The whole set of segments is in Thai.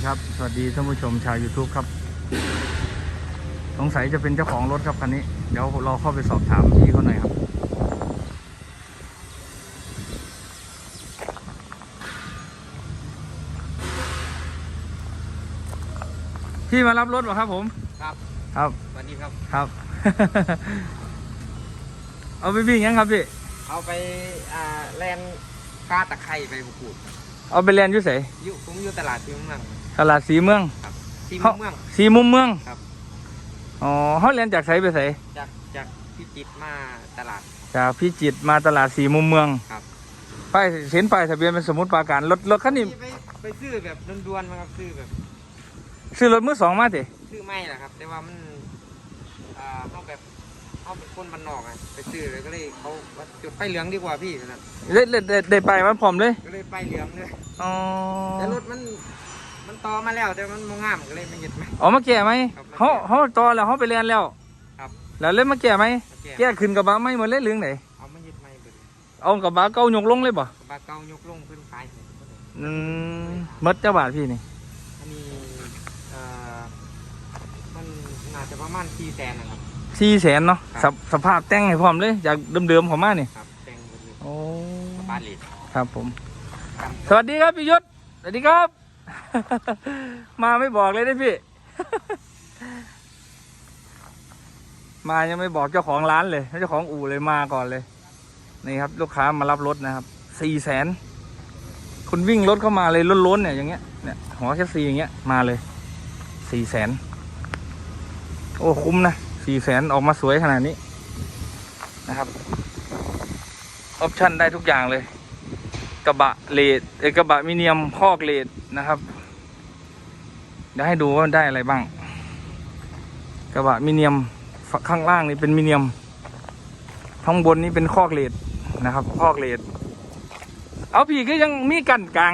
ดีครับ สวัสดีท่านผู้ชมชาว YouTube ครับ สงสัยจะเป็นเจ้าของรถครับคันนี้ เดี๋ยวเราเข้าไปสอบถามพี่เขาหน่อยครับ พี่มารับรถเหรอครับผม ครับ ครับ สวัสดีครับ ครับ เอาไปวิ่งยังครับพี่ เอาไปอ่าแลนค่าตะไคร่ไปบุกูด เอาไปเรียนอยุ่เสอยู่ผมอยู่ตลาดที่เมือง ตลาดสีเมืองครับที่เขาเมือง สีมุมเมืองครับ อ๋อเขาเรียนจากไสไปไสจากจากพิจิตรมาตลาด จากพิจิตรมาตลาดสีมุมเมืองครับ ป้ายเห็นป้ายทะเบียนเป็นสมุดปราการรถรถคันนี้ ไปไปซื้อแบบด่วนๆมาครับซื้อแบบซื้อรถมือสองมาติซื้อไม่แหละครับ แต่ว่ามันอ่าเขาแบบเขาเป็นคนบ้านนอกไงไปซื้อเลยก็เลยเขาว่าจุดไฟเหลืองดีกว่าพี่นะได้ได้ได้ได้ไปมันพร้อมเลยก็เลยไฟเหลืองเลยอ๋อแต่รถมัน มันต่อมาแล้วแต่มันโมงามก็เลยไม่หยุดไหม อ๋อมาแก่ไหมครับมาแก้เขาเขาต่อแล้วเขาไปเรียนแล้วครับ แล้วเล่นมาแก่ไหมมาแก้แก่ขึ้นกระบะไม่หมดเลยเรื่องไหนเอามาหยุดไม่เบิดเอากระบะเก้ายกลงเลยบ่กระบะเก่ายกลงเพิ่นขายให้เพิ่นเลยอืมหมดเจ้าบาทพี่นี่อันนี้เอ่อมันน่าจะประมาณสี่แสนนะครับ สี่แสนเนาะครัสบภสภาพแต่งให้พร้อมเลยจากเดิมๆของมานี่ครับแต่งหมดเลยโอ้บ้านเหล็กครับผม สวัสดีครับพี่ยศสวัสดีครับ มาไม่บอกเลยนะพี่ มายังไม่บอกเจ้าของร้านเลยเจ้าของอู่เลยมาก่อนเลย นี่ครับ ลูกค้ามารับรถนะครับสี่แสนคุณวิ่งรถเข้ามาเลยล้นๆเนี่ยอย่างเงี้ยเนี่ยหัวแค่สี่อย่างเงี้ยมาเลยสี่แสนโอ้คุ้มนะสี่แสนออกมาสวยขนาดนี้นะครับออปชั่นได้ทุกอย่างเลย กระบะเลดเอกระบะมิเนียมพอกเลด นะครับ เดี๋ยวให้ดูว่าได้อะไรบ้าง กระบะมิเนียมฝข้างล่างนี่เป็นมิเนียมข้างบนนี่เป็นคอกเลดนะครับ คอกเลดเอาพี่ก็ยังมีกันกลาง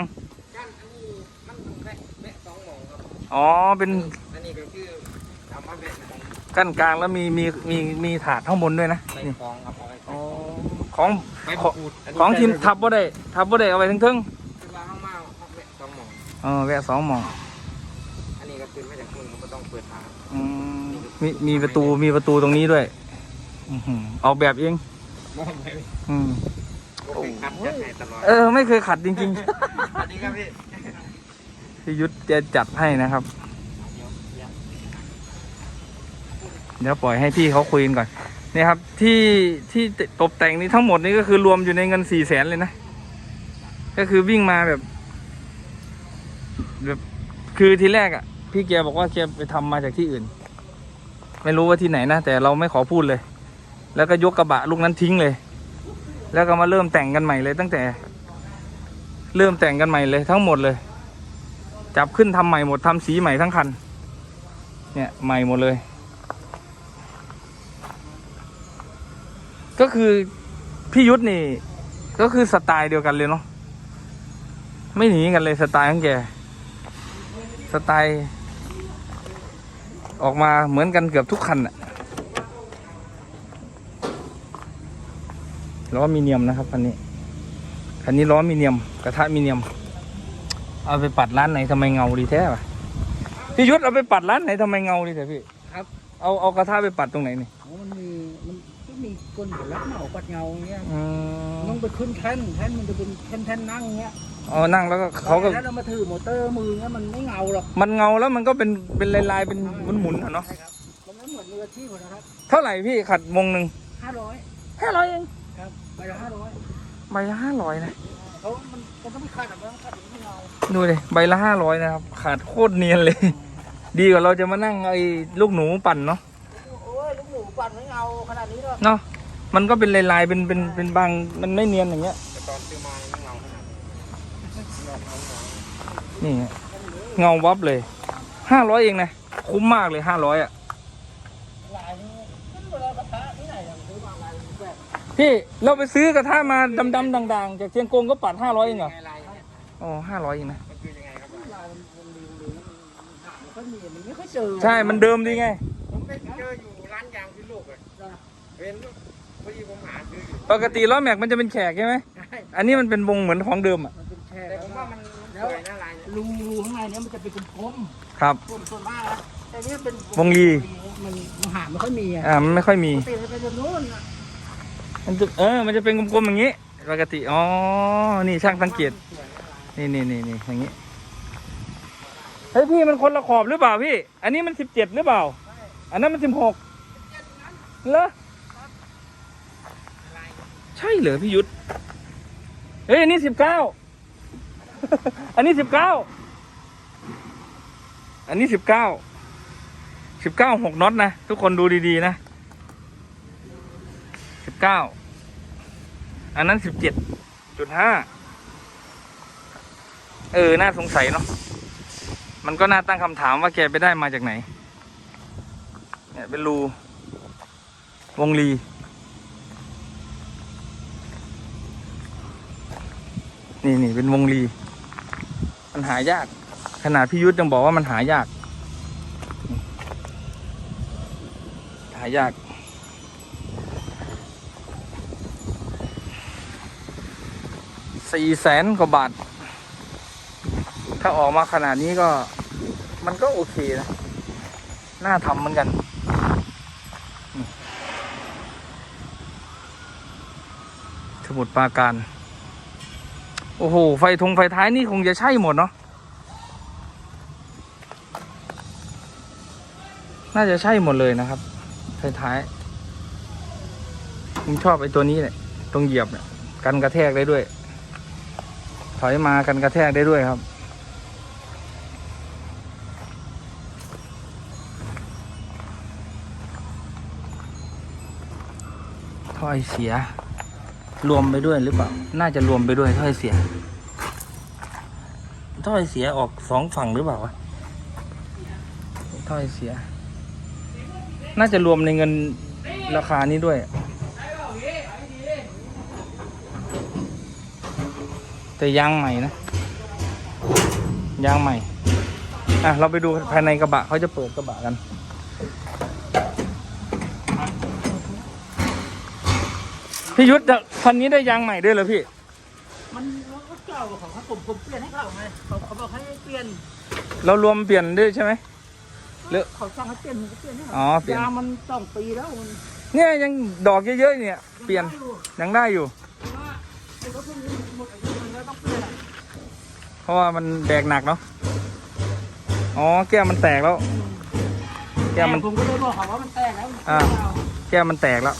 กันอันนี้มันแวะแวะสองหมองครับอ๋อเป็นอันนี้ก็คือเอามาแวะของกั้นกลางแล้วมีมีมีมีถาดข้างบนด้วยนะใส่นี่ของครับเอาไว้อ๋อของใส่ของปูดนนี้ของทีมทับบ่ได้ทับบ่ได้เอาไว้ทั้งทึ่ องๆเออแวะสองหมองอันนี้ก็คือมาจากคุณก็ต้องเปิดทางอืมมีมีประตูมีประตูตรงนี้ด้วยอื้อหือออกแบบเองมองไปอืมโอเคครับจัดให้ตลอดเออ ไม่เคยขัดจริงสวัสดีครับพี่ๆพี่ยุทธจะจัดให้นะครับเดี๋ยวเดี๋ยวเดี๋ยวปล่อยให้พี่เขาคุยกันก่อนนี่ครับที่ที่ตกแต่งนี้ทั้งหมดนี้ก็คือรวมอยู่ในเงินสี่แสนเลยนะ ก็คือวิ่งมาแบบ แบบคือทีแรกอะ พี่แกบอกว่าแกไปทำมาจากที่อื่น ไม่รู้ว่าที่ไหนนะแต่เราไม่ขอพูดเลย แล้วก็ยกกระบะลูกนั้นทิ้งเลย แล้วก็มาเริ่มแต่งกันใหม่เลย ตั้งแต่ เริ่มแต่งกันใหม่เลยทั้งหมดเลย จับขึ้นทำใหม่หมดทำสีใหม่ทั้งคัน เนี่ยใหม่หมดเลย ก็คือพี่ยุทธนี่ ก็คือสไตล์เดียวกันเลยเนาะไม่หนีกันเลยสไตล์ของแก สไตล์ ออกมาเหมือนกันเกือบทุกคันอะล้อมีเนียมนะครับคันนี้คันนี้ล้อมีเนียม กระทะมีเนียม เอาไปปัดร้านไหนทำไมเงาดีแท้ปะพี่ยุทธเอาไปปัดร้านไหนทำไมเงาดีแท้พี่ครับเอาเอากระทะไปปัดตรงไหนนี่อ๋อมันมีมันก็มีคนอยู่รับเหมาปัดเงาอย่างเงี้ยอืมต้องไปขึ้นแท่นแท่นมันจะเป็นแท่นแท่นนั่งเงี้ย เอานั่งแล้วก็เขาก็ถ้าเรามาถือมอเตอร์มือเงี้ยมันไม่เงาหรอกมันเงาแล้วมันก็เป็นเป็นลายๆเป็นหมุนๆอะเนาะใช่ครับมันไม่เหมือนมืออาชีพอะนะครับเท่าไหร่พี่ขัดวงหนึ่งห้าร้อยห้าร้อยเองครับใบละห้าร้อยใบละห้าร้อยนะเขามันมันต้องไม่ขาดแบบนั้นขาดแบบไม่เงาดูเลยใบละห้าร้อยนะครับขาดโคตรเนียนเลย ดีกว่าเราจะมานั่งไอ้ลูกหนูปั่นเนาะโอ้ยลูกหนูปั่นไม่เงาขนาดนี้หรอกเนาะมันก็เป็นลายๆเป็นเป็นเป็นบางมันไม่เนียนอย่างเงี้ยแต่ตอนซื้อมาไม่เงาข นาดนี้นี่ไงเงาวับเลยห้าร้อยเองนะคุ้มมากเลยห้าร้อยอะลายนี้มันเวลากระทะที่ไหนอะซื้อมาลายแบบพี่เราไปซื้อกระทะมาดำๆด่างๆ จากเชียงกงก็ปัดห้าร้อยเองเหรอไงลายเนี่ยอ๋อห้าร้อยเองนะมันคือยังไงครับลายมันมันดีมันดีมันหาไม่ค่อยมีมันไม่ค่อยเจอใช่มันเดิมดีไงผมไปเจออยู่ร้านยางที่โลกเลยเห็นพอดีผมหาซื้ออยู่ปกติล้อแม็กมันจะเป็นแขกใช่ไหมใช่อันนี้มันเป็นวงเหมือนของเดิมอะมันเป็น แช่แต่แล้วผมว่ามันสวยนะลายเนี่ยรูรูข้างในเนี้ยมันจะเป็นกลมครับๆส่วนส่วนมากนะแต่เนี้ยเป็นวงลี มันมันหาไม่ค่อยมีอะอ่ามันไม่ค่อยมี ปกติจะเป็นแบบนู้นน่ะมันจะเออ มันจะเป็นกลมๆอย่างนี้ ปกติ อ๋อ นี่ช่างสังเกตนี่นี่นี่นี่อย่างนี้ เฮ้ยพี่มันคนละขอบหรือเปล่าพี่ อันนี้มันสิบเจ็ดหรือเปล่า อันนั้นมันสิบหกเหรอ ใช่เหรอพี่ยุทธ เฮ้ยอันนี้สิบเก้า อันนี้สิบเก้า อันนี้สิบเก้า สิบเก้าหกน็อตนะ ทุกคนดูดีๆนะ สิบเก้า อันนั้นสิบเจ็ดจุดห้า เออ น่าสงสัยเนาะ มันก็น่าตั้งคำถามว่าแกไปได้มาจากไหน เนี่ยเป็นรูวงลีนี่นี่เป็นวงลี มันหายาก ขนาดพี่ยุทธยังบอกว่ามันหายาก หายาก สี่แสนกว่าบาท ถ้าออกมาขนาดนี้ก็ มันก็โอเคนะ น่าทำเหมือนกันสมุดปราการ โอ้โห ไฟทงไฟท้ายนี่คงจะใช่หมดเนาะ น่าจะใช่หมดเลยนะครับ ไฟท้าย ผมชอบไอ้ตัวนี้เนี่ยตรงเหยียบเนี่ย กันกระแทกได้ด้วย ถอยมากันกระแทกได้ด้วยครับ ถ้อยเสีย รวมไปด้วยหรือเปล่า น่าจะรวมไปด้วยถ้อยเสีย ถ้อยเสียออกสองฝั่งหรือเปล่าวะถ้อยเสีย น่าจะรวมในเงินราคานี้ด้วย แต่ยางใหม่นะ ยางใหม่ อะ เราไปดูภายในกระบะเขาจะเปิดกระบะกัน พี่ยุทธคันนี้ได้ยางใหม่ด้วยเหรอพี่ มันรถเก่าของเขาผมผมเปลี่ยนให้เขาไงเขาเขาบอกให้เปลี่ยน เรารวมเปลี่ยนด้วยใช่ไหมหรือเขาสั่งให้เปลี่ยนผมก็เปลี่ยนให้อ๋เขาอเปลี่ยนยางมันสองปีแล้วมันเนี่ยยังดอกเยอะๆเนี่ย เปลี่ยนยังได้อยู่เพราะว่าไอ้รถพวกนี้หมดอายุมันก็ต้องเปลี่ยนอะเพราะว่ามันแบกหนักเนาะอ๋อแก้วมันแตกแล้ว แก้วมันแต่ผมก็เลยบอกเขาว่ามันแตกแล้วอ่าแก้วมันแตกแล้ว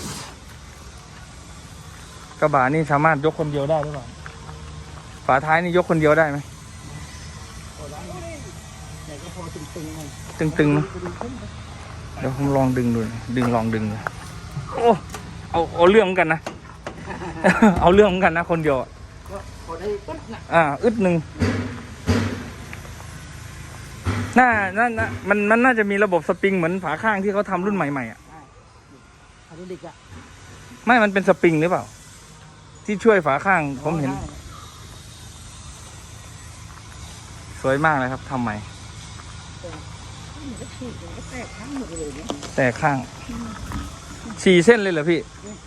กระบะนี่สามารถยกคนเดียวได้หรือเปล่าฝาท้ายนี่ยกคนเดียวได้ไหมแต่ก็พอตึงๆไงตึงๆเนอะเดี๋ยวผมลองดึงดูหน่อยดึงลองดึงดูโอ้เอาเอาเรื่องเหมือนกันนะเอาเรื่องเหมือนกันนะคนเดียวอะก็พอได้ปึ๊บน่ะอ่าอึดหนึ่งน่าน่าน่ามัน มันน่าจะมีระบบสปริงเหมือนฝาข้างที่เขาทำรุ่นใหม่ๆอะอันนี้ดิกอะไม่ มันเป็นสปริงหรือเปล่า ที่ช่วยฝาข้างผมเห็นได้สวยมากเลยครับทำใหม่มันก็ฉีกมันก็แตกทั้งหมดเลยเนี่ยแต่ข้างสี่เส้นเลยเหรอพี่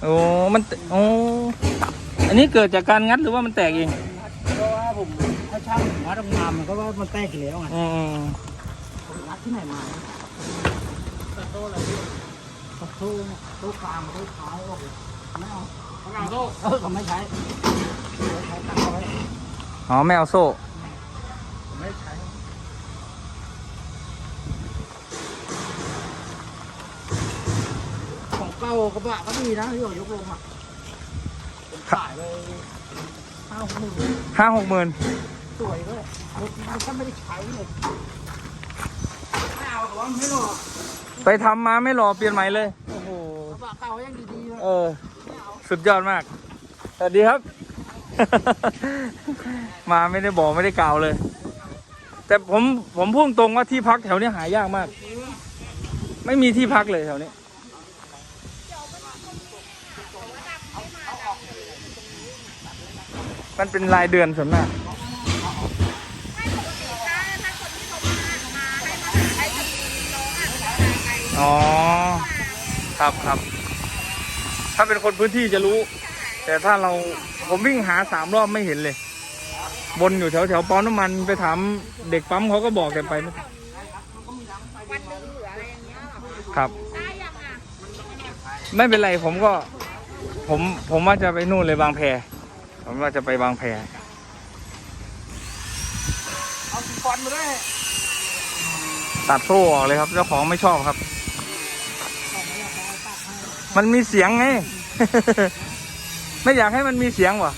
โอ้มันแตโอ้อันนี้เกิดจากการงัดหรือว่ามันแตกเองเพราะว่าผมถ้าช่างวัดออกมามันก็ว่ามันแตกอยู่แล้วไงอืมผมวัดที่ไหนมาตัดโต้อะไรพี่ตัดโต้เนี่ยโต้กลางโต้ท้ายออกเลยไม่เอา เขาเอาโต้เออเขาไม่ใช้เขาใช้ตังเอาไว้อ๋อไม่เอาโซ่ผมไม่ใช้ของเก่ากระบะก็มีนะที่เรายกลงอะผมขายไปห้าหกหมื่นห้าหกหมื่นสวยด้วยรถมันก็ไม่ได้ใช้เลยไม่เอาหรอกไม่หรอกไปทำมาไม่รอเปลี่ยนใหม่เลย โอ้โหกระบะเก่ายังดีๆเลยเออ สุดยอดมาก สวัสดีครับ มาไม่ได้บอกไม่ได้กล่าวเลย แต่ผมผมพูดตรงว่าที่พักแถวนี้หายากมาก ไม่มีที่พักเลยแถวนี้ มันเป็นรายเดือนส่วนมากอ๋อ ครับครับ ถ้าเป็นคนพื้นที่จะรู้ แต่ถ้าเราผมวิ่งหาสามรอบไม่เห็นเลย บนอยู่แถวแถวปั๊มน้ำมันไปถามเด็กปั๊มเขาก็บอกแต่ไปไม่ทันวันหนึ่งเหลืออะไรอย่างเงี้ยเหรอครับ ได้ยังอะไม่เป็นไรผมก็ ผมผมว่าจะไปนู่นเลยบางแพผมว่าจะไปบางแพเอาสีฟันมาด้วยตัดโซ่ออกเลยครับเจ้าของไม่ชอบครับ มันมีเสียงไง ไม่อยากให้มันมีเสียงว่ะ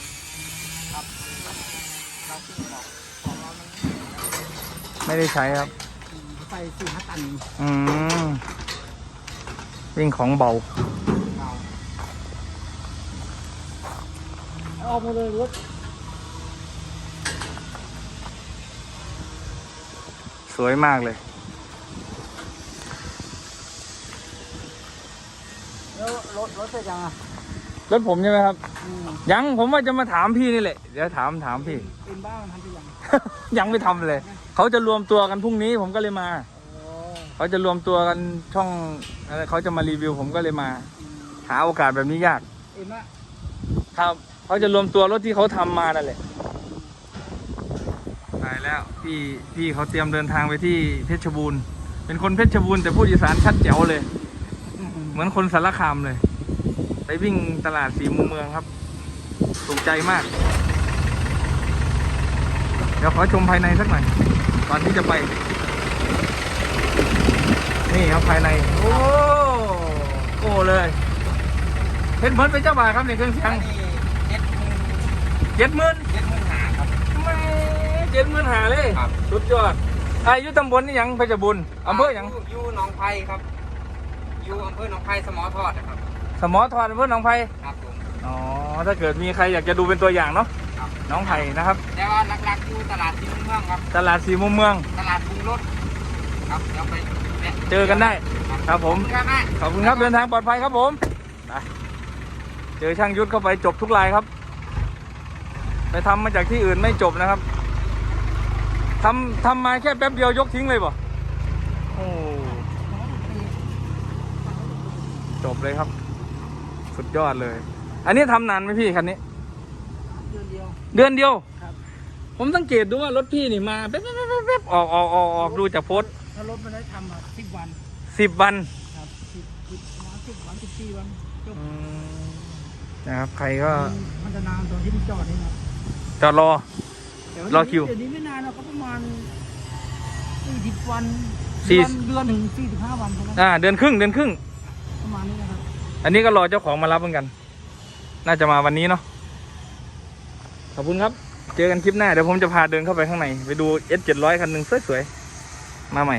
ไม่ได้ใช้ครับใส่สี่ห้าตันอืมวิ่งของเบา เอาออกมาเลยรถสวยมากเลย รถรถเสร็จยังอะรถผมใช่ไหมครับ อืมยังผมว่าจะมาถามพี่นี่แหละ เดี๋ยวถามถามพี่เอ็นบ้างทำไปยังยังไม่ทำเลย เขาจะรวมตัวกันพรุ่งนี้ผมก็เลยมา โอ้เขาจะรวมตัวกันช่องอะไรเขาจะมารีวิวผมก็เลยมาหาโอกาสแบบนี้ยาก เอ็นอะครับเขาจะรวมตัวรถที่เขาทำมานั่นแหละตายแล้วพี่พี่เขาเตรียมเดินทางไปที่เพชรบูรณ์ เป็นคนเพชรบูรณ์แต่พูดอีสานชัดแจ๋วเลย เหมือนคนสารคามเลย ไปวิ่งตลาดสีมุมเมืองครับ ถูกใจมาก เดี๋ยวขอชมภายในสักหน่อยก่อนที่จะไป นี่ครับภายใน โอ้โอ้เลยเห็นเพิ่นเป็นเจ้าบ่าวครับในเครื่องเสียงเจ็ดหมื่นเจ็ดหมื่นเจ็ดหมื่นหาครับไม่เจ็ดหมื่นหาเลยครับสุดยอดอายุตำบลนี่หยังเพชรบุญอำเภอหยังยู่อยู่หนองไผ่ครับ อยู่อำเภอหนองไผ่สมอทอดนะครับ สมอทอนอำเภอหนองไผ่ครับผม อ๋อ ถ้าเกิดมีใครอยากจะดูเป็นตัวอย่างเนาะครับหน้องไผ่นะครับ แต่ว่าหลักๆอยู่ตลาดที่เมืองครับ ตลาดสีมุมเมือง ตลาดปรุงรสครับเดี๋ยวไปแวะเจอกันได้ ครับผม ขอบคุณครับแม่ ขอบคุณครับเดินทางปลอดภัยครับผมไปเจอช่างยุทธเข้าไปจบทุกรายครับ ไปทำมาจากที่อื่นไม่จบนะครับทำทำมาแค่แป๊บเดียวยกทิ้งเลยป่ะโอ้จบเลยครับ สุดยอดเลย อันนี้ทำนานไหมพี่คันนี้ เดือนเดียว เดือนเดียวครับ ผมสังเกตดูว่ารถพี่นี่มาแป๊บแป๊บแป๊บแป๊บออกออกออกออกดูจากโพสต์ถ้ารถมันได้ทำอะสิบวันสิบวันครับสิบสิบวันสิบวันสิบสี่วันจบอืมนะครับ ใครก็มันจะนานตอนที่มันจอดนี่ครับจอดรอแต่ารอคิวเดี๋ยวนี้ไม่นานหรอกก็ประมาณสี่สิบวันสี่เดือนเดือนถึงสี่สิบห้าวันเท่านั้นอ่าเดือนครึ่งเดือนครึ่งประมาณนี้นะครับ อันนี้ก็รอเจ้าของมารับเหมือนกัน น่าจะมาวันนี้เนาะ ขอบคุณครับ เจอกันคลิปหน้า เดี๋ยวผมจะพาเดินเข้าไปข้างใน ไปดู S 7 0 0 คันหนึ่งสวยๆ มาใหม่